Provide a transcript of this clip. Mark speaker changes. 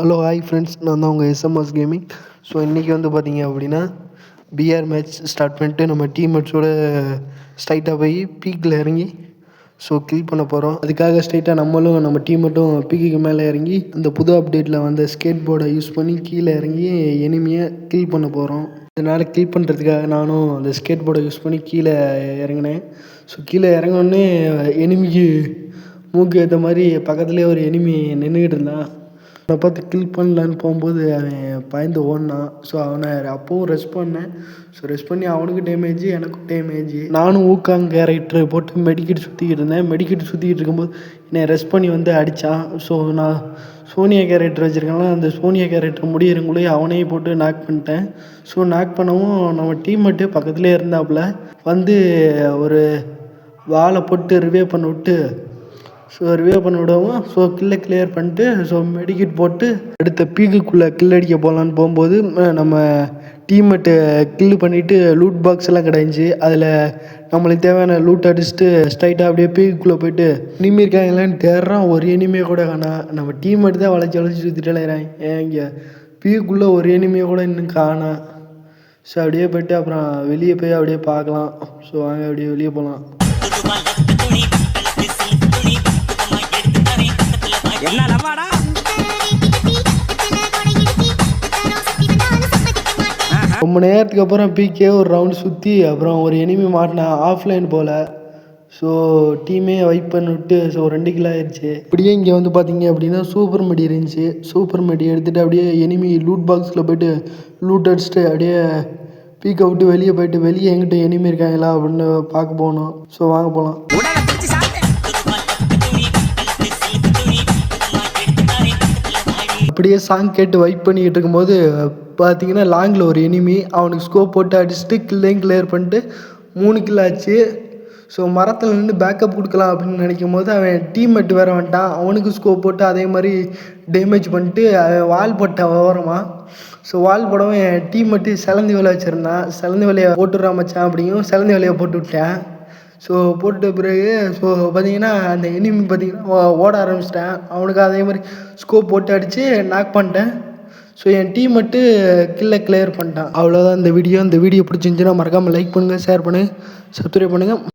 Speaker 1: Hello hi friends நான் தான் உங்கள் எஸ்எம்எஸ் கேமிங் ஸோ இன்றைக்கி வந்து பார்த்தீங்க அப்படின்னா பிஆர் மேட்ச் ஸ்டார்ட் பண்ணிட்டு நம்ம டீம் ஸ்ட்ரைட்டாக போய் பீக்கில் இறங்கி ஸோ கில் பண்ண போகிறோம் அதுக்காக ஸ்ட்ரைட்டாக நம்மளும் நம்ம டீம் மட்டும் பீக்குக்கு மேலே இறங்கி அந்த புது அப்டேட்டில் வந்த ஸ்கேட் போர்டை யூஸ் பண்ணி கீழே இறங்கி எனிமையை கில் பண்ண போகிறோம் இதனால் கில் பண்ணுறதுக்காக நானும் அந்த ஸ்கேட் போர்டை யூஸ் பண்ணி கீழே இறங்கினேன். ஸோ கீழே இறங்கினோடனே எனிமிக்கு மூக்கு ஏற்ற மாதிரி பக்கத்துலேயே ஒரு எனிமி நின்றுக்கிட்டு இருந்தான். அவனை பார்த்து கில் பண்ணலான்னு போகும்போது அவன் பயந்து ஓடினான் ஸோ அவனை அப்போவும் ரெஸ்ட் பண்ணேன். ஸோ ரெஸ்ட் பண்ணி அவனுக்கும் டேமேஜ் எனக்கும் டேமேஜ் நானும் ஊக்காங் கேரக்டர் போட்டு மெடிக்கெட் சுற்றிக்கிட்டு இருந்தேன். மெடிக்கெட் சுற்றிக்கிட்டு இருக்கும்போது என்னை ரெஸ்ட் பண்ணி வந்து அடித்தான் ஸோ நான் சோனியா கேரக்டர் வச்சுருக்காங்களா அந்த சோனியா கேரக்டர் முடியிறங்குள்ளேயே அவனையும் போட்டு நாக் பண்ணிட்டேன். ஸோ நாக் பண்ணவும் நம்ம டீம் மட்டும் பக்கத்துலேயே இருந்தாப்புல. வந்து ஒரு வாழை போட்டு ரிவே பண்ணி விட்டு ஸோ ரிவே பண்ண விடவும் ஸோ கில்லை கிளியர் பண்ணிட்டு ஸோ மெடிக்கிட் போட்டு அடுத்த பீக்குக்குள்ளே கில் அடிக்க போகலான்னு போகும்போது நம்ம டீம்மேட்டு கில்லு பண்ணிவிட்டு லூட் பாக்ஸ் எல்லாம் கிடந்துச்சு அதில் நம்மளுக்கு தேவையான லூட் அடிச்சுட்டு ஸ்ட்ரைட்டாக அப்படியே பீக்குள்ளே போயிட்டு இனிமே இருக்காங்களான்னு தேடுறான் ஒரு இனிமே கூட காணா. நம்ம டீம்மேட் தான் வளைச்சி வளைச்சி சுற்றிட்டு அலையிறான் ஏன் இங்கே பீக்குள்ளே ஒரு இனிமே கூட இன்னும் காணா. ஸோ அப்படியே போயிட்டு அப்புறம் வெளியே போய் அப்படியே பார்க்கலாம். ஸோ வாங்க அப்படியே வெளியே போகலாம் ரொம்ப நேரத்துக்கு அப்புறம் பிகே ஒரு ரவுண்ட் சுற்றி அப்புறம் ஒரு எனிமி மாட்டினேன் ஆஃப்லைன் போல். ஸோ டீமே வைப் பண்ணி விட்டு ஸோ ரெண்டு கிலோ ஆயிடுச்சு இப்படியே இங்கே வந்து பார்த்தீங்க அப்படின்னா சூப்பர் மெடி இருந்துச்சு. சூப்பர் மெடி எடுத்துகிட்டு அப்படியே எனிமி லூட் பாக்ஸில் போயிட்டு லூட் அடிச்சுட்டு அப்படியே பீக்கை விட்டு வெளியே போயிட்டு வெளியே எங்கிட்ட எனிமி இருக்காங்களா அப்படின்னு பார்க்க போகணும் ஸோ வாங்க போகலாம் அப்படியே சாங் கேட்டு வைப் பண்ணிக்கிட்டு இருக்கும்போது பார்த்தீங்கன்னா லாங்கில் ஒரு எனிமி அவனுக்கு ஸ்கோப் போட்டு அடிச்சுட்டு கில்லையும் கிளியர் பண்ணிட்டு மூணு கில் ஆச்சு. ஸோ மரத்தில் நின்று பேக்கப் கொடுக்கலாம் அப்படின்னு நினைக்கும் போது அவன் டீம்மேட் வேறு வந்துட்டான். அவனுக்கு ஸ்கோப் போட்டு அதே மாதிரி டேமேஜ் பண்ணிட்டு அவன் வால் போட்டான் ஓரமாக ஸோ வால் போடவும் என் டீம்மேட்டு சிலந்தி வேலை வச்சுருந்தான். சிலந்தி வேலையை போட்டுடுறா மச்சான் அப்படியும் சிலந்தி வேலையை போட்டு விட்டேன். ஸோ போட்ட பிறகு ஸோ பார்த்தீங்கன்னா அந்த எனிமி பார்த்தீங்கன்னா ஓட ஆரம்பிச்சிட்டேன். அவனுக்கு அதே மாதிரி ஸ்கோப் போட்டு அடித்து நாக் பண்ணிட்டேன். ஸோ என் டீம் மட்டும் கில்லை கிளியர் பண்ணிட்டான். அவ்வளோதான் இந்த வீடியோ இந்த வீடியோ பிடிச்சிருந்துச்சுன்னா மறக்காமல் லைக் பண்ணுங்கள் ஷேர் பண்ணுங்கள் சப்ஸ்கிரைப் பண்ணுங்கள்